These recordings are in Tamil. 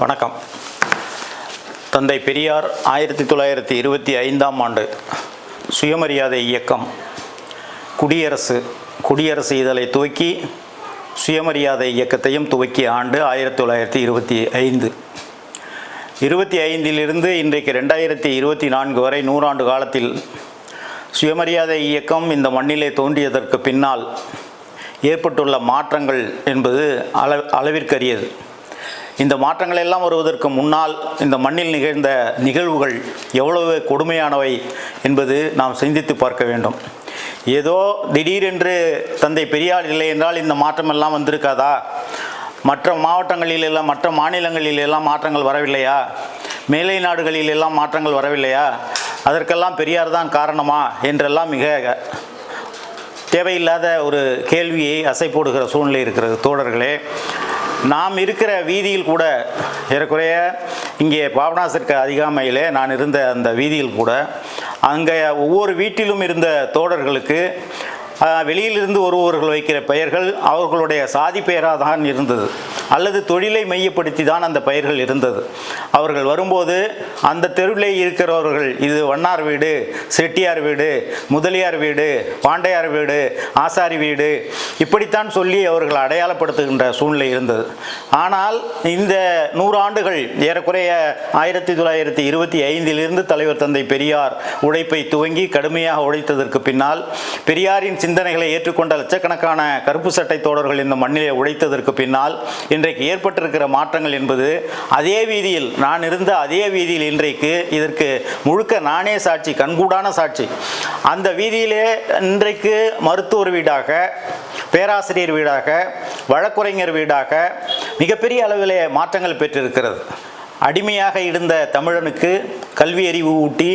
வணக்கம். தந்தை பெரியார் ஆயிரத்தி தொள்ளாயிரத்தி இருபத்தி ஐந்தாம் ஆண்டு சுயமரியாதை இயக்கம். குடியரசு குடியரசு இதழை துவக்கி சுயமரியாதை இயக்கத்தையும் துவக்கிய ஆண்டு ஆயிரத்தி தொள்ளாயிரத்தி இருபத்தி ஐந்து. இருபத்தி ஐந்திலிருந்து இன்றைக்கு ரெண்டாயிரத்தி இருபத்தி நான்கு வரை நூறாண்டு காலத்தில் சுயமரியாதை இயக்கம் இந்த மண்ணிலே தோன்றியதற்கு பின்னால் ஏற்பட்டுள்ள மாற்றங்கள் என்பது அள அளவிற்கரியது. இந்த மாற்றங்கள் எல்லாம் வருவதற்கு முன்னால் இந்த மண்ணில் நிகழ்ந்த நிகழ்வுகள் எவ்வளவு கொடுமையானவை என்பது நாம் சிந்தித்து பார்க்க வேண்டும். ஏதோ திடீரென்று தந்தை பெரியார் இல்லை என்றால் இந்த மாற்றமெல்லாம் வந்திருக்காதா? மற்ற மாவட்டங்களில் எல்லாம் மற்ற மாநிலங்களில் எல்லாம் மாற்றங்கள் வரவில்லையா? மேலை நாடுகளில் எல்லாம் மாற்றங்கள் வரவில்லையா? அதற்கெல்லாம் பெரியார் தான் காரணமா என்றெல்லாம் மிக தேவையில்லாத ஒரு கேள்வியை அசை போடுகிற சூழ்நிலை இருக்கிறது. தோழர்களே நாம் இருக்கிற வீதியில் கூட ஏறக்குறைய இங்கே பாபநாசருக்கு அதிகாமையிலே நான் இருந்த அந்த வீதியில் கூட அங்கே ஒவ்வொரு வீட்டிலும் இருந்த தோழர்களுக்கு வெளியிலிருந்து ஒருவர்கள் வைக்கிற பெயர்கள் அவர்களுடைய சாதி பெயராக தான் இருந்தது. அல்லது தொழிலை மையப்படுத்தி தான் அந்த பயிர்கள் இருந்தது. அவர்கள் வரும்போது அந்த தெருவிலே இருக்கிறவர்கள் இது வண்ணார் வீடு செட்டியார் வீடு முதலியார் வீடு பாண்டையார் வீடு ஆசாரி வீடு இப்படித்தான் சொல்லி அவர்கள் அடையாளப்படுத்துகின்ற சூழ்நிலை இருந்தது. ஆனால் இந்த நூறாண்டுகள் ஏறக்குறைய ஆயிரத்தி தொள்ளாயிரத்தி இருபத்தி ஐந்திலிருந்து தலைவர் தந்தை பெரியார் உழைப்பை துவங்கி கடுமையாக உழைத்ததற்கு பின்னால் பெரியாரின் சிந்தனைகளை ஏற்றுக்கொண்ட லட்சக்கணக்கான கருப்பு சட்டை தோழர்கள் இந்த மண்ணிலே உழைத்ததற்கு பின்னால் இன்றைக்கு ஏற்பட்டிருக்கிற மாற்றங்கள் என்பது அதே வீதியில் நான் இருந்த அதே வீதியில் இன்றைக்கு இதற்கு முழுக்க நானே சாட்சி கண்கூடான சாட்சி. அந்த வீதியிலே இன்றைக்கு மருத்துவர் வீடாக பேராசிரியர் வீடாக வழக்குரைஞர் வீடாக மிகப்பெரிய அளவிலே மாற்றங்கள் பெற்றிருக்கிறது. அடிமையாக இருந்த தமிழனுக்கு கல்வி அறிவு ஊட்டி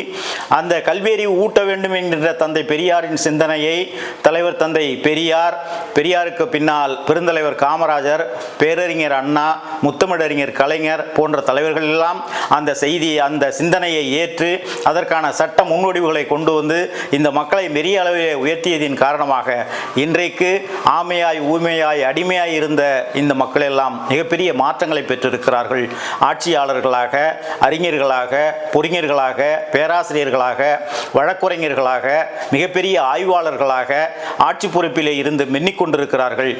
அந்த கல்வி அறிவு ஊட்ட வேண்டும் என்கின்ற தந்தை பெரியாரின் சிந்தனையை தலைவர் தந்தை பெரியார் பெரியாருக்கு பின்னால் பெருந்தலைவர் காமராஜர் பேரறிஞர் அண்ணா முத்தமிழறிஞர் கலைஞர் போன்ற தலைவர்கள் எல்லாம் அந்த செய்தியை அந்த சிந்தனையை ஏற்று அதற்கான சட்ட முன்வடிவுகளை கொண்டு வந்து இந்த மக்களை பெரிய அளவிலே உயர்த்தியதின் காரணமாக இன்றைக்கு ஆமையாய் ஊமையாய் அடிமையாய் இருந்த இந்த மக்கள் எல்லாம் மிகப்பெரிய மாற்றங்களை பெற்றிருக்கிறார்கள். ஆட்சியாளர்களாக அறிஞர்களாக பொறிஞர்களாக பேராசிரியர்களாக வழக்குரைஞர்களாக மிகப்பெரிய ஆய்வாளர்களாக ஆட்சி பொறுப்பில் இருந்து மின்னிக்கொண்டிருக்கிறார்கள்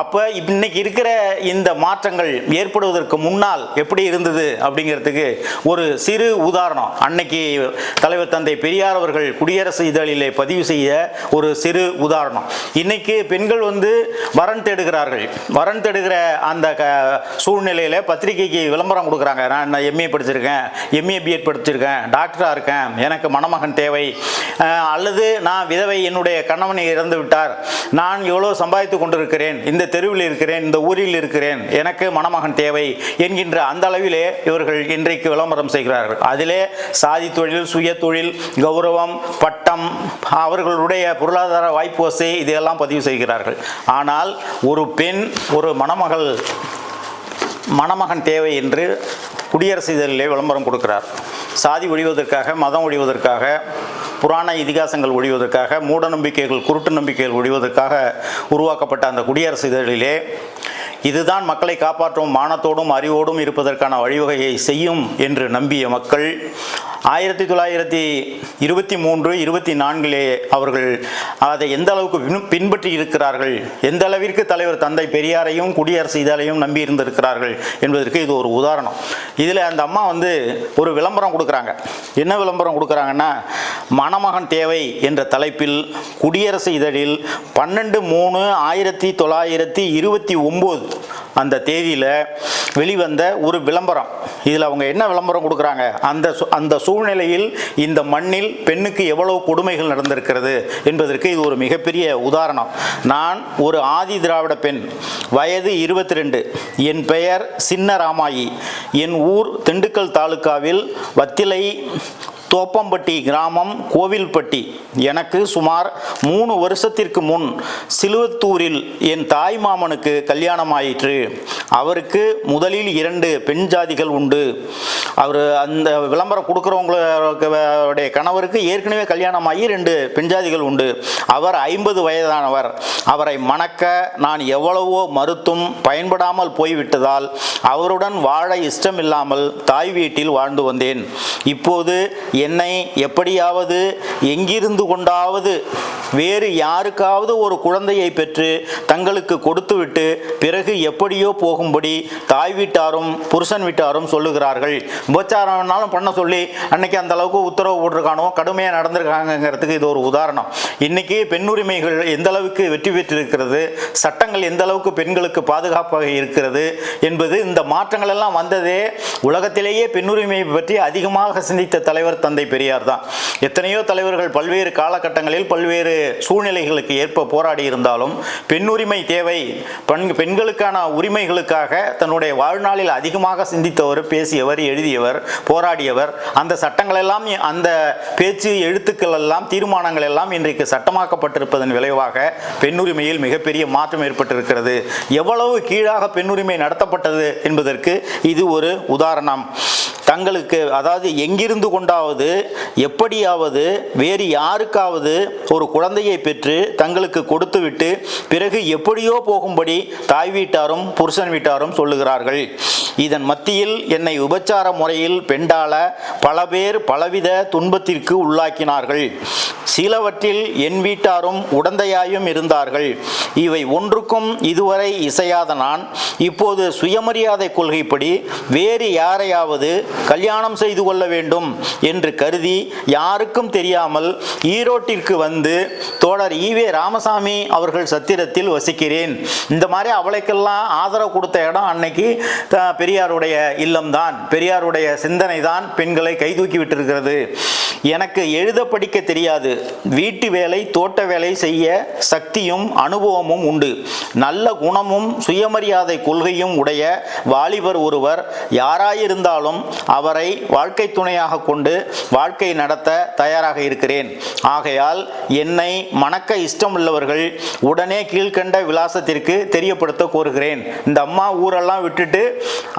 அப்போ இன்னைக்கு இருக்கிற இந்த மாற்றங்கள் ஏற்படுவதற்கு முன்னால் எப்படி இருந்தது அப்படிங்கிறதுக்கு ஒரு சிறு உதாரணம். அன்னைக்கு தலைவர் தந்தை பெரியார் அவர்கள் குடியரசு இதழிலே பதிவு செய்ய ஒரு சிறு உதாரணம். இன்னைக்கு பெண்கள் வந்து வரன் தேடுகிறார்கள். வரன் தேடுகிற அந்த க சூழ்நிலையில் பத்திரிகைக்கு விளம்பரம் கொடுக்குறாங்க. நான் எம்ஏ படிச்சிருக்கேன். எம்ஏ பிஎட் படிச்சிருக்கேன் டாக்டராக இருக்கேன். எனக்கு மணமகன் தேவை. அல்லது நான் விதவை என்னுடைய கணவனை இறந்து விட்டார். நான் எவ்வளோ சம்பாதித்து கொண்டிருக்கிறேன். இந்த தெருவில் இருக்கிறேன். இந்த ஊரில் இருக்கிறேன். எனக்கு மணமகன் தேவை என்கின்ற அந்த அளவிலே இவர்கள் இன்றைக்கு விளம்பரம் செய்கிறார்கள். அதிலே சாதி தொழில் சுய தொழில் கௌரவம் பட்டம் அவர்களுடைய பொருளாதார வாய்ப்பு வசதி இதையெல்லாம் பதிவு செய்கிறார்கள். ஆனால் ஒரு பெண் ஒரு மணமகள் மணமகன் தேவை என்று குடியரசு இதழிலே விளம்பரம் கொடுக்கிறார். சாதி ஒழிவதற்காக மதம் ஒழிவதற்காக புராண இதிகாசங்கள் ஒழிவதற்காக மூட நம்பிக்கைகள் குருட்டு நம்பிக்கைகள் ஒழிவதற்காக உருவாக்கப்பட்ட அந்த குடியரசு இதழிலே இதுதான் மக்களை காப்பாற்றும் மானத்தோடும் அறிவோடும் இருப்பதற்கான வழிவகையை செய்யும் என்று நம்பிய மக்கள் ஆயிரத்தி தொள்ளாயிரத்தி இருபத்தி மூன்று இருபத்தி நான்கிலே அவர்கள் அதை எந்த அளவுக்கு பின்பற்றி இருக்கிறார்கள்? எந்த அளவிற்கு தலைவர் தந்தை பெரியாரையும் குடியரசு இதழையும் நம்பி இருந்திருக்கிறார்கள் என்பதற்கு இது ஒரு உதாரணம். இதில் அந்த அம்மா வந்து ஒரு விளம்பரம் கொடுக்குறாங்க. என்ன விளம்பரம் கொடுக்குறாங்கன்னா மணமகன் தேவை என்ற தலைப்பில் குடியரசு இதழில் பன்னெண்டு மூணு ஆயிரத்தி தொள்ளாயிரத்தி இருபத்தி ஒம்பது அந்த தேதியில் வெளிவந்த ஒரு விளம்பரம். இதில் அவங்க என்ன விளம்பரம் கொடுக்குறாங்க? அந்த அந்த சூழ்நிலையில் இந்த மண்ணில் பெண்ணுக்கு எவ்வளவு கொடுமைகள் நடந்திருக்கிறது என்பதற்கு இது ஒரு மிகப்பெரிய உதாரணம். நான் ஒரு ஆதி திராவிட பெண் வயது இருபத்தி ரெண்டு என் பெயர் சின்ன ராமாயி என் ஊர் திண்டுக்கல் தாலுக்காவில் வத்திலை தோப்பம்பட்டி கிராமம் கோவில்பட்டி. எனக்கு சுமார் மூணு வருஷத்திற்கு முன் சிலுவத்தூரில் என் தாய் மாமனுக்கு கல்யாணம் ஆயிற்று அவருக்கு முதலில் இரண்டு பெண் ஜாதிகள் உண்டு. அவர் அந்த விளம்பரம் கொடுக்குறவங்களுடைய கணவருக்கு ஏற்கனவே கல்யாணம் ஆகி ரெண்டு பெண் ஜாதிகள் உண்டு. அவர் ஐம்பது வயதானவர். அவரை மணக்க நான் எவ்வளவோ மறுத்தும் பயன்படாமல் போய்விட்டதால் அவருடன் வாழ இஷ்டமில்லாமல் தாய் வீட்டில் வாழ்ந்து வந்தேன். இப்போது என்னை எப்படியாவது எங்கிருந்து கொண்டாவது வேறு யாருக்காவது ஒரு குழந்தையை பெற்று தங்களுக்கு கொடுத்துவிட்டு பிறகு எப்படியோ போகும்படி தாய் வீட்டாரும் புருஷன் வீட்டாரும் சொல்லுகிறார்கள். உபச்சாரம்னாலும் பண்ண சொல்லி அன்னைக்கு அந்த அளவுக்கு உத்தரவு போட்டிருக்கானோ கடுமையாக நடந்திருக்காங்கங்கிறதுக்கு இது ஒரு உதாரணம். இன்னைக்கு பெண் உரிமைகள் எந்த அளவுக்கு வெற்றி பெற்றிருக்கிறது சட்டங்கள் எந்த அளவுக்கு பெண்களுக்கு பாதுகாப்பாக இருக்கிறது என்பது இந்த மாற்றங்கள் எல்லாம் வந்ததே உலகத்திலேயே பெண் உரிமை பற்றி அதிகமாக சிந்தித்த தலைவர் தந்தை பெரியார் தான். எத்தனையோ தலைவர்கள் பல்வேறு காலகட்டங்களில் பல்வேறு சூழ்நிலைகளுக்கு ஏற்ப போராடி இருந்தாலும் பெண் உரிமை தேவை. பெண் பெண்களுக்கான உரிமைகளுக்காக தன்னுடைய வாழ்நாளில் அதிகமாக சிந்தித்தவர் பேசியவர் எழுதியவர் போராடியவர் அந்த சட்டங்கள் எல்லாம் அந்த பேச்சு எழுத்துக்கள் எல்லாம் தீர்மானங்கள் எல்லாம் இன்றைக்கு சட்டமாக்கப்பட்டிருப்பதன் விளைவாக பெண்ணுரிமையில் மிகப்பெரிய மாற்றம் ஏற்பட்டிருக்கிறது. எவ்வளவு கீழாக பெண்ணுரிமை நடத்தப்பட்டது என்பதற்கு இது ஒரு உதாரணம். தங்களுக்கு அதாவது எங்கிருந்து கொண்டாவது எப்படியாவது வேறு யாருக்காவது ஒரு குழந்தையை பெற்று தங்களுக்கு கொடுத்துவிட்டு பிறகு எப்படியோ போகும்படி தாய் வீட்டாரும் புருஷன் வீட்டாரும் சொல்லுகிறார்கள். இதன் மத்தியில் என்னை உபச்சார முறையில் பெண்டால பல பேர் பலவித துன்பத்திற்கு உள்ளாக்கினார்கள். சிலவற்றில் என் வீட்டாரும் உடந்தையாயும் இருந்தார்கள். இவை ஒன்றுக்கும் இதுவரை இசையாத நான். இப்போது சுயமரியாதை கொள்கைப்படி வேறு யாரையாவது கல்யாணம் செய்து கொள்ள வேண்டும் என்று கருதி யாருக்கும் தெரியாமல் ஈரோட்டிற்கு வந்து தோழர் ஈவே ராமசாமி அவர்கள் சத்திரத்தில் வசிக்கிறேன். இந்த மாதிரி அவளைக்கெல்லாம் ஆதரவு கொடுத்த இடம் அன்னைக்கு த- பெரியாருடைய இல்லம்தான். பெரியாருடைய சிந்தனை தான் பெண்களை கைதூக்கி விட்டிருக்கிறது. எனக்கு எழுத படிக்க தெரியாது. வீட்டு வேலை தோட்ட வேலை செய்ய சக்தியும் அனுபவமும் உண்டு. நல்ல குணமும் சுயமரியாதை கொள்கையும் உடைய வாலிபர் ஒருவர் யாராயிருந்தாலும் அவரை வாழ்க்கை துணையாக கொண்டு வாழ்க்கை நடத்த தயாராக இருக்கிறேன். ஆகையால் என்னை மணக்க இஷ்டம் உள்ளவர்கள் உடனே கீழ்க்கண்ட விலாசத்திற்கு தெரியப்படுத்த கோருகிறேன். இந்த அம்மா ஊரெல்லாம் விட்டுட்டு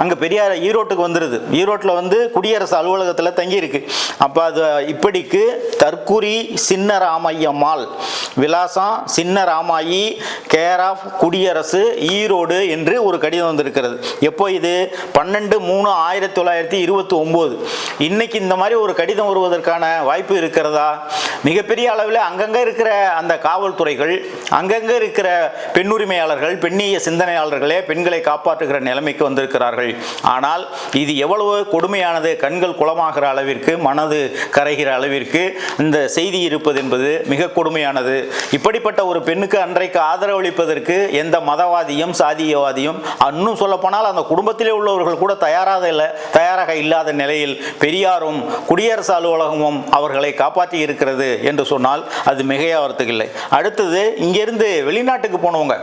அங்கே பெரியார் ஈரோட்டுக்கு வந்துடுது ஈரோட்டில் வந்து குடியரசு அலுவலகத்தில் தங்கியிருக்கு. அப்போ அது இப்படிக்கு தற்குறி சின்ன ராமையம்மாள் விலாசம் சின்ன ராமாயி கேர் ஆஃப் குடியரசு ஈரோடு என்று ஒரு கடிதம் வந்திருக்கிறது. எப்போ இது? பன்னெண்டு மூணு ஆயிரத்தி தொள்ளாயிரத்தி இருபத்தி ஒம்பது இன்னைக்கு இந்த மாதிரி ஒரு கடிதம் வருவதற்கான வாய்ப்பு இருக்கிறதா? மிகப்பெரிய அளவில் அங்கங்கே இருக்கிற அந்த காவல்துறைகள் அங்கங்கே இருக்கிற பெண்ணுரிமையாளர்கள் பெண்ணிய சிந்தனையாளர்களே பெண்களை காப்பாற்றுகிற நிலைமைக்கு வந்திருக்கிறார்கள். ஆனால் இது எவ்வளவு கொடுமையானது? கண்கள் குளமாகிற அளவிற்கு மனது கரை கரைகிற அளவிற்கு இந்த செய்தி இருப்பது என்பது மிக கொடுமையானது. இப்படிப்பட்ட ஒரு பெண்ணுக்கு அன்றைக்கு ஆதரவளிப்பதற்கு எந்த மதவாதியும் சாதியவாதியும் இன்னும் சொல்லப்போனால் அந்த குடும்பத்திலே உள்ளவர்கள் கூட தயாராக இல்லை தயாராக இல்லாத நிலையில் பெரியாரும் குடியரசு அலுவலகமும் அவர்களை காப்பாற்றி இருக்கிறது என்று சொன்னால் அது மிகையாகிறதுக்கு இல்லை அடுத்தது இங்கிருந்து வெளிநாட்டுக்கு போனவங்க.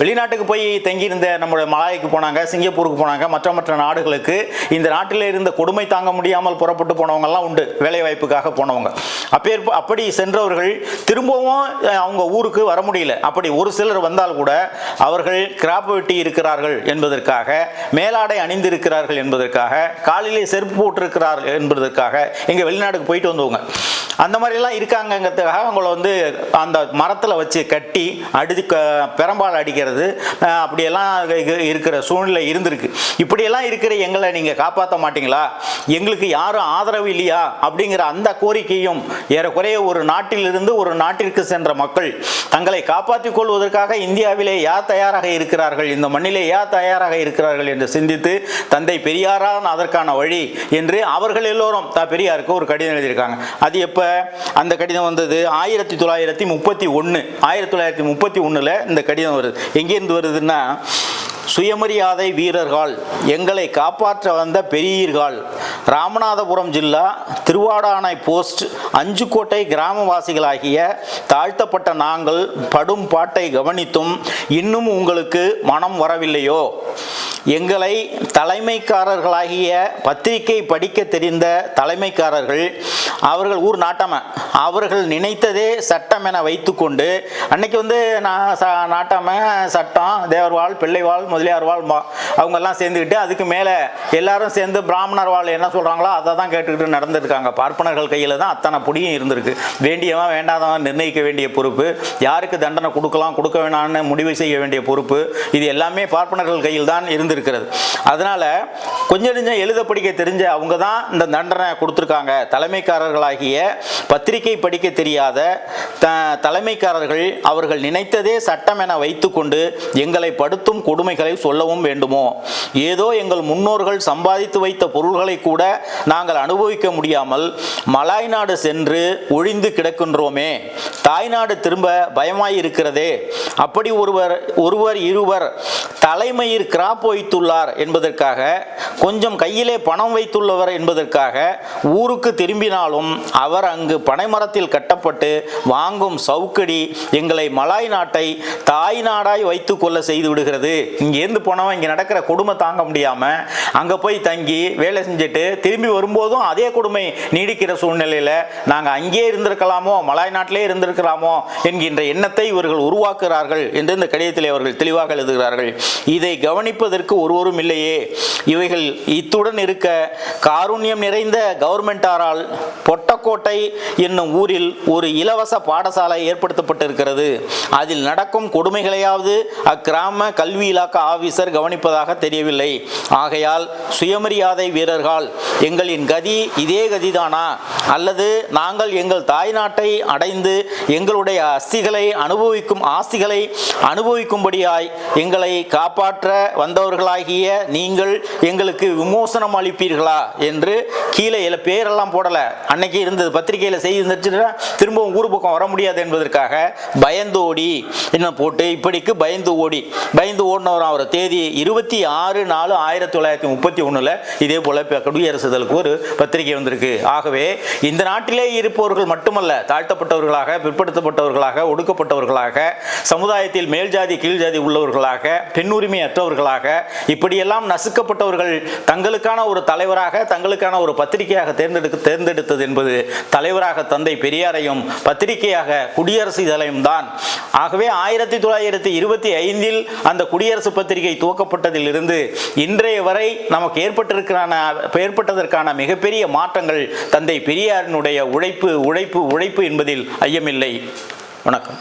வெளிநாட்டுக்கு போய் தங்கியிருந்த நம்முடைய மலாய்க்கு போனாங்க சிங்கப்பூருக்கு போனாங்க மற்ற மற்ற நாடுகளுக்கு இந்த நாட்டில் இருந்த கொடுமை தாங்க முடியாமல் புறப்பட்டு போனவங்கெல்லாம் உண்டு வேலை வாய்ப்புக்காக போனவங்க. அப்பே அப்படி சென்றவர்கள் திரும்பவும் அவங்க ஊருக்கு வர முடியல. அப்படி ஒரு சிலர் வந்தால் கூட அவர்கள் கிராப் வெட்டி இருக்கிறார்கள் என்பதற்காக மேலாடை அணிந்திருக்கிறார்கள் என்பதற்காக காலிலே செருப்பு போட்டிருக்கிறார்கள் என்பதற்காக எங்கள் வெளிநாட்டுக்கு போயிட்டு வந்தவங்க. அந்த மாதிரிலாம் இருக்காங்கங்கிறதுக்காக அவங்கள வந்து அந்த மரத்தில் வச்சு கட்டி அடி க- பெரம்பால் அடிக்கிறது அப்படியெல்லாம் இருக்கிற சூழ்நிலை இருந்திருக்கு. இப்படியெல்லாம் இருக்கிற எங்களை நீங்கள் காப்பாற்ற மாட்டீங்களா? எங்களுக்கு யாரும் ஆதரவு இல்லையா? அப்படிங்கிற அந்த கோரிக்கையும் ஏறக்குறைய ஒரு நாட்டிலிருந்து ஒரு நாட்டிற்கு சென்ற மக்கள் தங்களை காப்பாற்றிக் கொள்வதற்காக இந்தியாவிலே யார் தயாராக இருக்கிறார்கள்? இந்த மண்ணிலே யார் தயாராக இருக்கிறார்கள் என்று சிந்தித்து தந்தை பெரியாரான் அதற்கான வழி என்று அவர்கள் எல்லோரும் த பெரியாருக்கு ஒரு கடிதம் எழுதியிருக்காங்க. அது எப்போ அந்த கடிதம் வந்தது. ஆயிரத்தி தொள்ளாயிரத்தி முப்பத்தி ஒன்று ஆயிரத்தி தொள்ளாயிரத்தி முப்பத்தி ஒன்றில் இந்த கடிதம் வருது. எங்கேருந்து வருதுன்னா சுயமரியாதை வீரர்கள் எங்களை காப்பாற்ற வந்த பெரியீர்கள். ராமநாதபுரம் ஜில்லா திருவாடானை போஸ்ட் அஞ்சுக்கோட்டை கிராமவாசிகளாகிய தாழ்த்தப்பட்ட நாங்கள் படும் பாட்டை கவனித்தும் இன்னும் உங்களுக்கு மனம் வரவில்லையோ? எங்களை தலைமைக்காரர்களாகிய பத்திரிகை படிக்க தெரிந்த தலைமைக்காரர்கள் அவர்கள் ஊர் நாட்டாம அவர்கள் நினைத்ததே சட்டம் என வைத்துக்கொண்டு அன்னைக்கு வந்து நான் ச நாட்டாம சட்டம் தேவர்வாள் பிள்ளைவாள் முதலியார் வாழ் மா- அவங்கெல்லாம் சேர்ந்துக்கிட்டு அதுக்கு மேலே எல்லாரும் சேர்ந்து பிராமணர் வாழ் என்ன சொல்கிறாங்களோ அதை தான் கேட்டுக்கிட்டு நடந்துருக்காங்க. பார்ப்பனர்கள் கையில் தான் அத்தனை புடியும் இருந்திருக்கு. வேண்டியவன் வேண்டாதவன் நிர்ணயிக்க வேண்டிய பொறுப்பு யாருக்கு தண்டனை கொடுக்கலாம் கொடுக்க வேணாம்னு முடிவு செய்ய வேண்டிய பொறுப்பு இது எல்லாமே பார்ப்பனர்கள் கையில் தான் இருந்து இருந்திருக்கிறது அதனால் கொஞ்சம் கொஞ்சம் எழுத படிக்க தெரிஞ்ச அவங்க தான் இந்த தண்டனை கொடுத்துருக்காங்க. தலைமைக்காரர்களாகிய பத்திரிகை படிக்க தெரியாத த தலைமைக்காரர்கள் அவர்கள் நினைத்ததே சட்டம் என வைத்துக்கொண்டு எங்களை படுத்தும் கொடுமைகளை சொல்லவும் வேண்டுமோ? ஏதோ எங்கள் முன்னோர்கள் சம்பாதித்து வைத்த பொருள்களை கூட நாங்கள் அனுபவிக்க முடியாமல் மலாய் நாடு சென்று ஒழிந்து கிடக்கின்றோமே. தாய்நாடு திரும்ப பயமாய் இருக்கிறதே அப்படி ஒருவர் ஒருவர் இருவர் தலைமையில் கிராப் வைத்துள்ளார் என்பதற்காக கொஞ்சம் கையிலே பணம் வைத்துள்ளவர் என்பதற்காக ஊருக்கு திரும்பினாலும் அவர் அங்கு பனைமரத்தில் கட்டப்பட்டு வாங்கும் சவுக்கடி எங்களை மலாய் நாட்டை தாய் நாடாய் வைத்து கொள்ள செய்து விடுகிறது. இங்கேருந்து போனவன் இங்கே நடக்கிற கொடுமை தாங்க முடியாமல் அங்கே போய் தங்கி வேலை செஞ்சுட்டு திரும்பி வரும்போதும் அதே கொடுமை நீடிக்கிற சூழ்நிலையில் நாங்கள் அங்கேயே இருந்திருக்கலாமோ மலாய் நாட்டிலே இருந்திருக்கலாமோ என்கின்ற எண்ணத்தை இவர்கள் உருவாக்குகிறார்கள் என்று இந்த கடிதத்தில் அவர்கள் தெளிவாக எழுதுகிறார்கள். இதை கவனிப்பதற்கு ஒருவரும் இல்லையே. இவைகள் இத்துடன் இருக்க காருண்யம் நிறைந்த கவர்மெண்டாரால் பொட்டக்கோட்டை என்னும் ஊரில் ஒரு இலவச பாடசாலை ஏற்படுத்தப்பட்டிருக்கிறது. அதில் நடக்கும் கொடுமைகளையாவது அக்கிராம கல்வி இலாக்க ஆபீசர் கவனிப்பதாக தெரியவில்லை. ஆகையால் சுயமரியாதை வீரர்கள் எங்களின் கதி இதே கதிதானா? அல்லது நாங்கள் எங்கள் தாய்நாட்டை அடைந்து எங்களுடைய அஸ்திகளை அனுபவிக்கும் ஆஸ்திகளை அனுபவிக்கும்படியாய் எங்களை காப்பாற்ற வந்தவர்கள் வந்தவர்களாகிய நீங்கள் எங்களுக்கு விமோசனம் அளிப்பீர்களா? என்று கீழே இல பேரெல்லாம் போடலை. அன்னைக்கு இருந்தது பத்திரிகையில் செய்தி இருந்துச்சுன்னா திரும்பவும் ஊர் பக்கம் வர முடியாது என்பதற்காக பயந்து ஓடி என்ன போட்டு இப்படிக்கு பயந்து ஓடி பயந்து ஓடினவர் அவர். தேதி இருபத்தி ஆறு நாலு ஆயிரத்தி தொள்ளாயிரத்தி முப்பத்தி ஒன்றில் இதே போல் இப்போ குடியரசுதலுக்கு ஒரு பத்திரிகை வந்திருக்கு. ஆகவே இந்த நாட்டிலே இருப்பவர்கள் மட்டுமல்ல தாழ்த்தப்பட்டவர்களாக பிற்படுத்தப்பட்டவர்களாக ஒடுக்கப்பட்டவர்களாக சமுதாயத்தில் மேல் ஜாதி கீழ் ஜாதி உள்ளவர்களாக பெண்ணுரிமை அற்றவர்களாக இப்படியெல்லாம் நசுக்கப்பட்டவர்கள் தங்களுக்கான ஒரு தலைவராக தங்களுக்கான ஒரு பத்திரிகையாக தேர்ந்தெடுக்க தேர்ந்தெடுத்தது என்பது தலைவராக தந்தை பெரியாரையும் பத்திரிகையாக குடியரசு இதழையும் தான். ஆகவே ஆயிரத்தி தொள்ளாயிரத்தி இருபத்தி ஐந்தில் அந்த குடியரசு பத்திரிகை துவக்கப்பட்டதிலிருந்து இன்றைய வரை நமக்கு ஏற்பட்டிருக்கிறான ஏற்பட்டதற்கான மிகப்பெரிய மாற்றங்கள் தந்தை பெரியாரினுடைய உழைப்பு உழைப்பு உழைப்பு என்பதில் ஐயமில்லை. வணக்கம்.